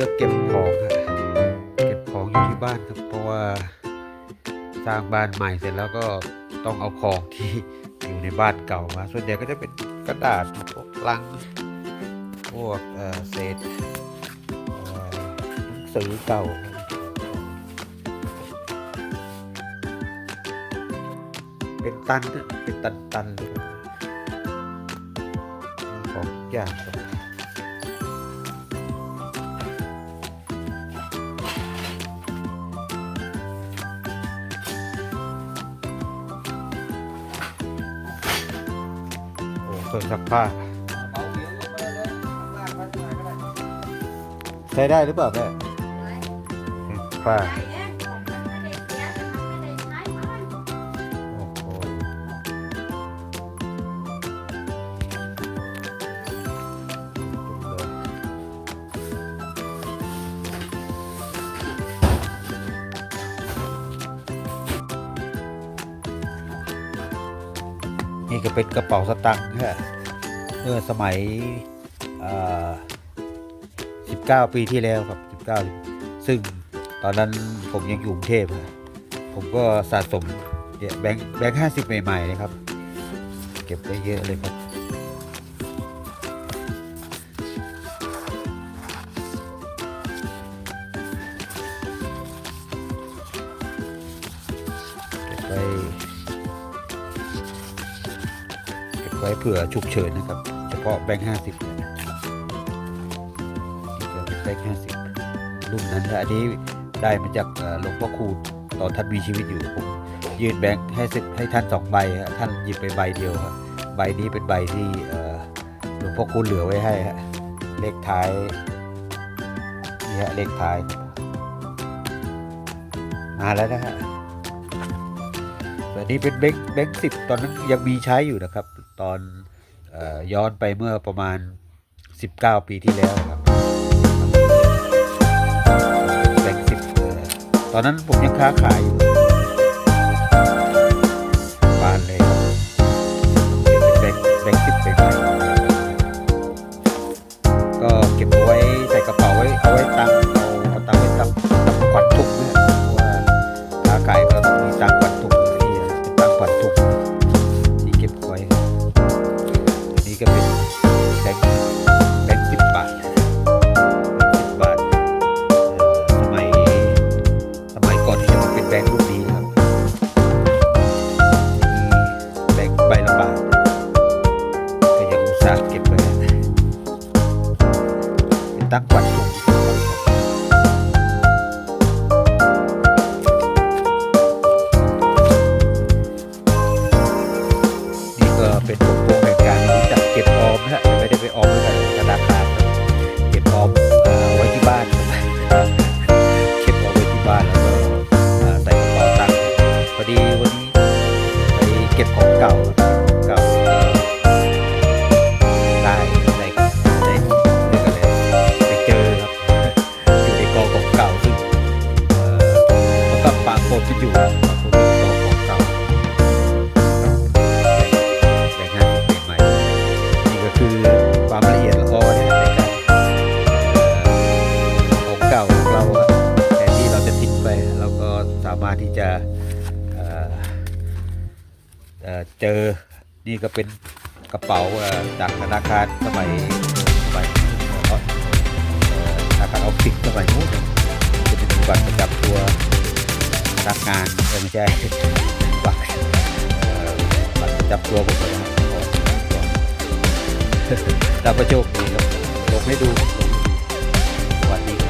ก็เก็บของครับเก็บของอยู่ที่บ้านครับ เพราะว่าสร้างบ้านใหม่เสร็จแล้วก็ต้องเอาของที่อยู่ในบ้านเก่ามาส่วนใหญ่ก็จะเป็นกระดาษพวกลัง พวกเอ่อเศษหนังสือเก่าเป็นตันนะเป็นตันตันของอย่าง เครื่องซักผ้า ใช้ได้หรือเปล่าแม่เครื่องซักผ้า นี่ก็เป็นกระเป๋าสตางค์ฮะเมื่อสมัย19 ปีที่แล้วครับ 19 ซึ่งตอนนั้นผมยังอยู่กรุงเทพผมก็สะสมเนี่ยแบงค์แบงค์ห้าสิบใหม่ๆนะครับ เก็บไว้เยอะเลยครับ ไว้เผื่อฉุกเฉินนะครับ เฉพาะแบงค์ห้าสิบเนี่ยนี่ก็เป็นแบงค์ห้าสิบรุ่นนั้นนะอันนี้ได้มาจากหลวงพ่อคูณตอนท่านมีชีวิตอยู่ผมยื่นแบงค์ให้สิบให้ท่านสองใบฮะท่านหยิบไปใบเดียวครับใบนี้เป็นใบที่หลวงพ่อคูณเหลือไว้ให้ฮะเลขท้ายนี่ฮะเลขท้าย มาแล้วนะฮะแต่นี้เป็นแบงค์แบงค์สิบตอนนั้นยังมีใช้อยู่นะครับ ตอนอย้อนไปเมื่อประมาณ 19 ปีที่แล้วครับแบงค์สิบตอนนั้นผมยังค้าขายอยู่บานเลยครับแบงค์แบงค์สิบเป็นก็เก็บเอาไว้ใส่กระเป๋าไว้เอาไว้ตัง ส่าห์เก็บไว้เป็นตั้งวัญถุงนี่ก็เป็นผลพวงแห่งการจักเก็บออมนะฮะไม่ได้ไปออมไว้กับธนาคารเก็บออมเอ่อไว้ที่บ้าน เก็บเอาไว้ที่บ้านแล้วก็เอ่อใส่กระเป๋าตังค์พอดีวันนี้ไปเก็บของเก่า เราแทนที่เราจะทิ้งไป เราก็สามารถที่จะเเเจอนี่ก็เป็นกระเป๋าจากธนาคารสมัยสมัยธนาคารออฟฟิศสมัยนู้นจะเป็นบัตรประจำตัวพนักงานเออไม่ใช่บัตรบัตรประจำตัวผมเลยนะครับเราประโชคดีครับลงให้ดูลงให้ดูสวัสดีครับ